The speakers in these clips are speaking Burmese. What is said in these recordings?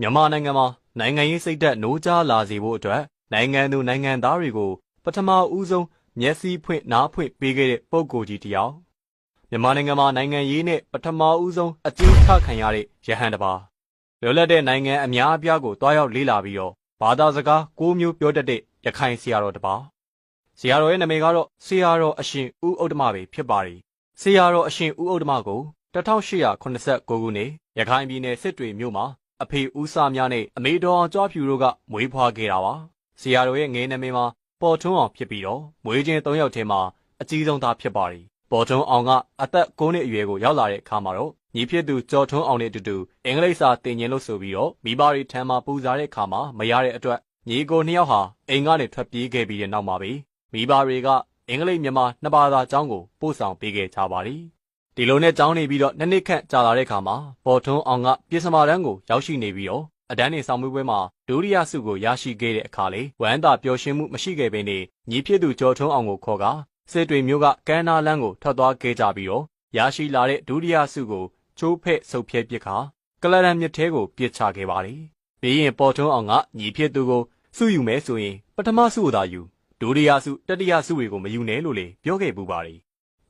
မြန်မာနိုင်ငံမှာနိုင်ငံရေးစိတ်ဓာတ်နိုးကြားလာစေဖို့အတွက်နိုင်ငံသူနိုင်ငံသားတွေကိုပထမဦးဆုံးမျက်စိဖွင့်နားဖွင့်ပေးခဲ့တဲ့ပုံကိုယ်ကြီးတစ်ယောက်မြန်မာနိုင်ငံမှာနိုင်ငံရေးနဲ့ပထမဦးဆုံးအကျဉ်းချခံရတဲ့ရဟန်တစ်ပါးလွတ်လပ်တဲ့နိုင်ငံအများအပြားကိုတွားရောက်လေ့လာပြီးတော့ဘာသာစကား၉မျိုးပြောတတ်တဲ့ရခိုင်ဆရာတော်တစ်ပါးဆရာတော်ရဲ့နာမည်ကတော့ဆရာတော်အရှင်ဦးဥဒ္ဓမပဲဖြစ်ပါတယ်ဆရာတော်အရှင်ဦးဥဒ္ဓမကို1889ခုနှစ်ရခိုင်ပြည်နယ်စစ်တွေမြို့မှာ အဖေဦးစာများနဲ့အမေတော်အောင်ကြွားဖြူတို့ကမွေးဖွားခဲ့တာပါဆရာတော်ရဲ့ငယ်နာမည်မှာပေါ်ထွန်းအောင်ဖြစ်ပြီးတော့မွေးချင်း၃ယောက်ထဲမှာအကြီးဆုံးသားဖြစ်ပါတယ်ပေါ်ထွန်းအောင်ကအသက်9နှစ်အရွယ်ကိုရောက်လာတဲ့အခါမှာတော့ညီဖြစ်သူကျော်ထွန်းအောင်နဲ့အတူတူအင်္ဂလိပ်စာသင်ကျင်လို့ဆိုပြီးတော့မိဘတွေထံမှာပူဇာတဲ့အခါမှာမရတဲ့အတွက်ညီကိုနှစ်ယောက်ဟာအိမ်ကနေထွက်ပြေးခဲ့ပြီးတဲ့နောက်မှာပဲမိဘတွေက အင်္ဂလိပ်မြန်မာနှစ်ဘာသာကျောင်းကိုပို့ဆောင်ပေးခဲ့ကြပါတယ် ဒီလိုနဲ့ကျောင်းနေပြီးတော့နှစ်နှစ်ခန့်ကြာလာတဲ့အခါမှာပေါ်ထွန်းအောင်ကပြည်စမာတန်းကိုရောက်ရှိနေပြီးတော့အတန်းနေဆောင်မွေးပွဲမှာဒုတိယဆုကိုရရှိခဲ့တဲ့အခါလေဝမ်းသာပျော်ရွှင်မှုမရှိခဲ့ပေနဲ့ညီဖြစ်သူကျော်ထွန်းအောင်ကိုခေါ်ကာစစ်တွေမျိုးကကမ်းနာလန်းကိုထွက်သွားခဲ့ကြပြီးတော့ရရှိလာတဲ့ဒုတိယဆုကိုချိုးဖဲ့ဆုပ်ဖြဲပစ်ခါကလရန်မြစ်ထဲကိုပစ်ချခဲ့ပါတယ်။ပြီးရင်ပေါ်ထွန်းအောင်ကညီဖြစ်သူကိုဆုယူမယ်ဆိုရင်ပထမဆုကိုသာယူဒုတိယဆုတတိယဆုတွေကိုမယူနဲ့လို့လေပြောခဲ့ပူပါတ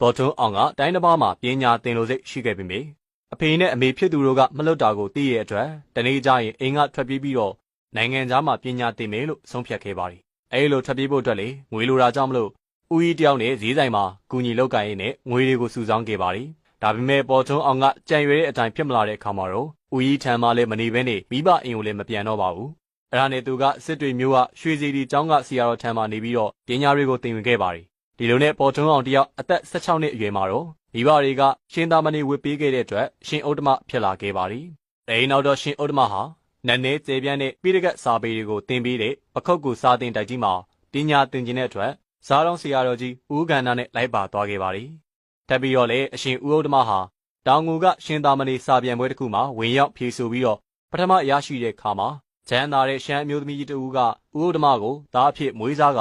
ယ်။ပေါ်ထွန်းအောင်ကတိုင်းတစ်ပါးမှာပညာသင်လို့စိတ်ရှိခဲ့ပေမယ့်အဖေနဲ့အမေဖြစ်သူတို့ကမလွတ်တာကိုသိရတဲ့အတွက်တနေ့ကျရင်အိမ်ကထွက်ပြေးပြီးတော့နိုင်ငံသားမှာပညာသင်မယ်လို့ဆုံးဖြတ်ခဲ့ပါတယ်။အဲဒီလိုထွက်ပြေးဖို့အတွက်လေငွေလိုတာကြောင့်မလို့ဦးကြီးတယောက်နဲ့ဈေးဆိုင်မှာကူညီလောက်ကိုင်းရင်းနဲ့ငွေတွေကိုစုဆောင်းခဲ့ပါတယ်။ဒါပေမဲ့ပေါ်ထွန်းအောင်ကကြံရွယ်တဲ့အတိုင်းဖြစ်မလာတဲ့အခါမှာတော့ဦးကြီးထံမှလည်းမနေဘဲနဲ့မိဘအိမ်ကိုလည်းမပြန်တော့ပါဘူး။အဲ့ဒါနဲ့သူကစစ်တွေမျိုးကရွှေစီတီကျောင်းကဆရာတော်ထံမှနေပြီးတော့ပညာတွေကိုသင်ယူခဲ့ပါတယ်။ ဒီလိုနဲ့ပေါ်ထွန်းအောင်တယောက်အသက်16နှစ်အရွယ်မှာတော့မိဘတွေကရှင်သာမဏေဝတ်ပေးခဲ့တဲ့အတွက်ရှင်ဥဒ္ဓမဖြစ်လာခဲ့ပါတယ်။အဲဒီနောက်တော့ရှင်ဥဒ္ဓမဟာနတ်နယ်ကျေပြန့်တဲ့ပိရကတ်စာပေတွေကိုသင်ပေးတဲ့ပခုတ်ကူစာသင်တိုက်ကြီးမှာပညာသင်ခြင်းတဲ့အတွက်ဇာတော်ဆရာတော်ကြီးဦးကန္နာနဲ့လိုက်ပါသွားခဲ့ပါတယ်။ထပ်ပြီးတော့လည်းအရှင်ဦးဥဒ္ဓမဟာတောင်ငူကရှင်သာမဏေစာပြန်ပွဲတစ်ခုမှာဝင်ရောက်ဖြေဆိုပြီးတော့ပထမရရှိတဲ့ခါမှာကျမ်းသာတဲ့ရှမ်းအမျိုးသမီးကြီးတဦးကဦးဥဒ္ဓမကိုသားအဖြစ်မွေးစားက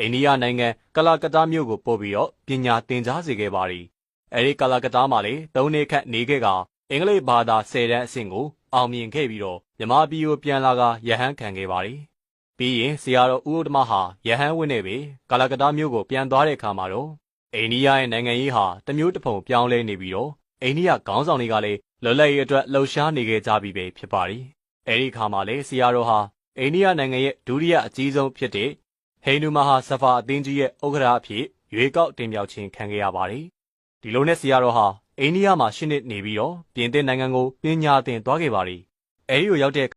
အိန္ဒိယနိုင်ငံကလကတ္တာမြို့ကိုပို့ပြီးတော့ပညာသင်ကြားစေခဲ့ပါတယ်။အဲဒီကလကတ္တာမှာလေ၃နှစ်ခန့်နေခဲ့ကအင်္ဂလိပ်ဘာသာ၁၀တန်းအဆင့်ကိုအောင်မြင်ခဲ့ပြီးတော့မြမပြည်ကိုပြန်လာကရဟန်းခံခဲ့ပါတယ်။ပြီးရင်ဆရာတော်ဦးဥဒ္ဓမဟာရဟန်းဝင်းနေပြီကလကတ္တာမြို့ကိုပြန်သွားတဲ့အခါမှာတော့အိန္ဒိယရဲ့နိုင်ငံရေးဟာတမျိုးတစ်ဖုံပြောင်းလဲနေပြီးတော့အိန္ဒိယခေါင်းဆောင်တွေကလည်းလွတ်လပ်ရေးအတွက်လှုပ်ရှားနေခဲ့ကြပြီပဲဖြစ်ပါတယ်။အဲဒီခါမှာလေဆရာတော်ဟာအိန္ဒိယနိုင်ငံရဲ့ဒုတိယအကြီးဆုံးဖြစ်တဲ့ ဟိန္ဒူမဟာဆဖာအသင်းကြီးရဲ့ဥက္ကရာအဖြစ်ရွေးကောက်တင်မြှောက်ခြင်းခံခဲ့ရပါတယ်။ဒီလိုနဲ့ဆရာတော်ဟာအိန္ဒိယမှာရှစ်နှစ်နေပြီးတော့ပြင်သစ်နိုင်ငံကိုပညာသင်သွားခဲ့ပါတယ်။အဲဒီကိုရောက်တဲ့